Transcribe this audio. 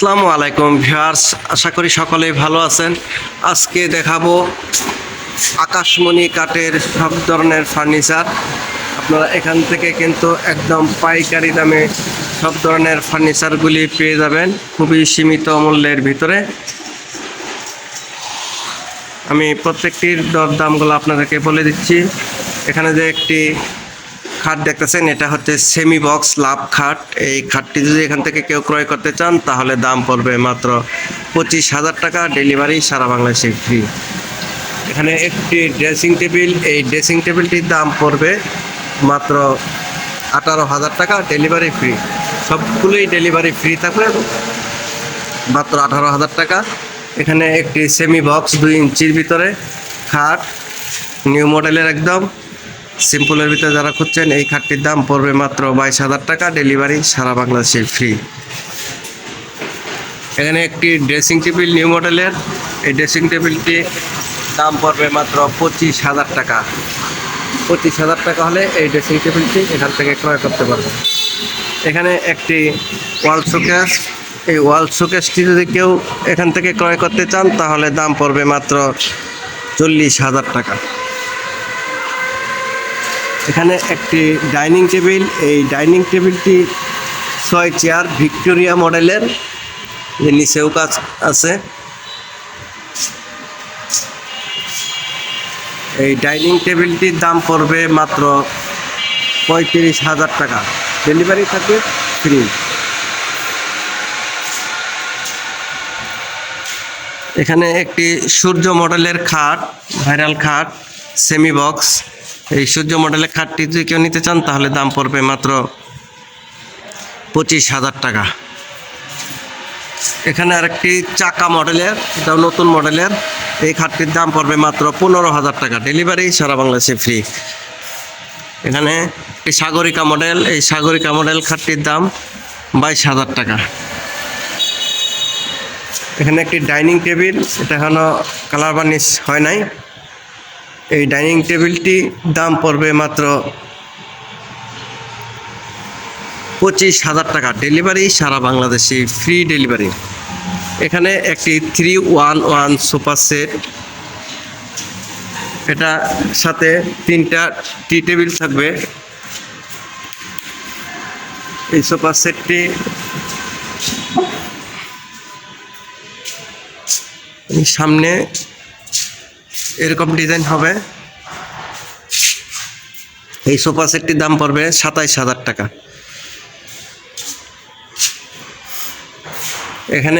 আসসালামু আলাইকুম ভিউয়ার্স, আশা করি সকলেই ভালো আছেন। আজকে দেখাবো আকাশমণি কাঠের সব ধরনের ফার্নিচার। আপনারা এখান থেকে কিন্তু একদম পাইকারি দামে সব ধরনের ফার্নিচারগুলি পেয়ে যাবেন খুবই সীমিত মূল্যের ভিতরে। আমি প্রত্যেকটির দর দামগুলো আপনাদেরকে বলে দিচ্ছি। এখানে যে একটি খাট দেখতেছেন, এটা হচ্ছে সেমি বক্স লাভ খাট। এই খাটটি যদি এখান থেকে কেউ ক্রয় করতে চান, তাহলে দাম পড়বে মাত্র পঁচিশ হাজার টাকা ডেলিভারি সারা বাংলাদেশে ফ্রি এখানে একটি ড্রেসিং টেবিল এই ড্রেসিং টেবিলটির দাম পড়বে মাত্র আঠারো হাজার টাকা ডেলিভারি ফ্রি সবগুলোই ডেলিভারি ফ্রি থাকবে, মাত্র আঠারো হাজার টাকা। এখানে একটি সেমি বক্স দুই ইঞ্চির ভিতরে খাট নিউ মডেলের একদম। সিম্পলের ভিতরে যারা খুঁজছেন, এই খাটটির দাম পড়বে মাত্র বাইশ হাজার টাকা, ডেলিভারি সারা বাংলাদেশে ফ্রি। এখানে একটি ড্রেসিং টেবিল নিউ মডেলের। এই ড্রেসিং টেবিলটি দাম পড়বে মাত্র পঁচিশ হাজার টাকা। পঁচিশ হাজার টাকা হলে এই ড্রেসিং টেবিলটি এখান থেকে ক্রয় করতে পারবেন। এখানে একটি ওয়াল শোকেস। এই ওয়াল শোকেসটি যদি কেউ এখান থেকে ক্রয় করতে চান, তাহলে দাম পড়বে মাত্র চল্লিশ হাজার টাকা। এখানে একটি ডাইনিং টেবিল। এই ডাইনিং টেবিলটি ছয় চেয়ার ভিক্টোরিয়া মডেলের। যে নিচেও কাজ আছে। এই ডাইনিং টেবিলটির দাম পড়বে মাত্র পঁয়ত্রিশ হাজার টাকা। ডেলিভারি থাকে ফ্রি। এখানে একটি সূর্য মডেলের খাট, ভাইরাল খাট, সেমি বক্স এই সূর্য মডেলের খাটটি যদি কেউ নিতে চান, তাহলে দাম পড়বে মাত্র পঁচিশ হাজার টাকা। এখানে আরেকটি চাকা মডেলের, এটাও নতুন মডেলের, এই খাটটির দাম পড়বে মাত্র পনেরো হাজার টাকা। ডেলিভারি সারা বাংলাদেশে ফ্রি এখানে একটি সাগরিকা মডেল, এই সাগরিকা মডেল খাটটির দাম বাইশ হাজার টাকা। এখানে একটি ডাইনিং টেবিল, এটা এখনও কালার বার্নিশ হয় নাই। এই ডাইনিং টেবিলটি দাম পড়বে মাত্র পঁচিশ হাজার টাকা। ডেলিভারি সারা বাংলাদেশে, ফ্রি ডেলিভারি। এখানে একটি three one one sofa set. এটা সাথে তিনটা টি টেবিল থাকবে। এই সোফা সেটটি সামনে এরকম ডিজাইন হবে। এই সোফা সেটটির দাম পড়বে সাতাইশ হাজার টাকা। এখানে